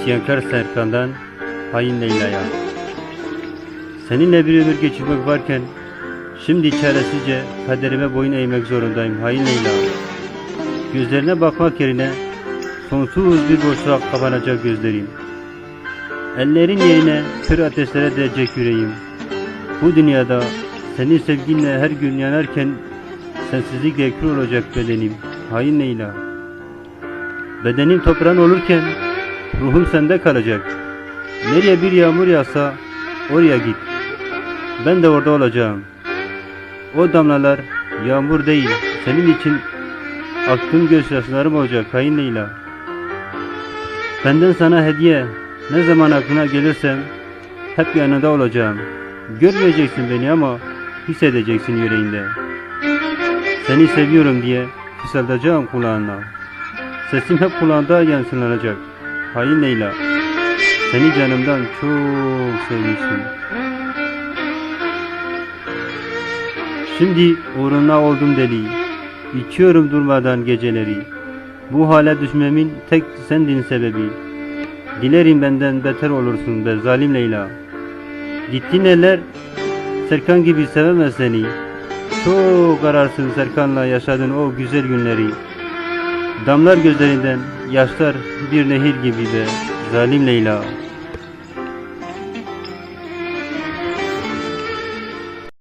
İsyankar Serkan'dan hain Leyla'ya. Seninle bir ömür geçirmek varken şimdi çaresizce kaderime boyun eğmek zorundayım hain Leyla. Gözlerine bakmak yerine sonsuz bir boşluğa kapanacak gözlerim. Ellerin yerine kör ateşlere değecek yüreğim. Bu dünyada senin sevginle her gün yanarken sensizlikle kül olacak bedenim. Hain Leyla. Bedenim toprağın olurken ruhum sende kalacak. Nereye bir yağmur yağsa oraya git. Ben de orada olacağım. O damlalar yağmur değil, senin için aktığım gözyaşlarım olacak hain Leyla. Benden sana hediye, ne zaman aklına gelirsem hep yanında olacağım. Görmeyeceksin beni ama hissedeceksin yüreğinde. Seni seviyorum diye fısıldayacağım kulağına. Sesim hep kulağında yansılanacak. Hain Leyla. Seni canımdan çok sevmiştim. Şimdi uğruna oldum deli. İçiyorum durmadan geceleri. Bu hale düşmemin tek sendin sebebi. Dilerim benden beter olursun be zalim Leyla. Gittin eller Serkan gibi sevemez seni. Çok ararsın Serkan'la yaşadığın o güzel günleri. Damlar gözlerinden yaşlar bir nehir gibi be zalim Leyla.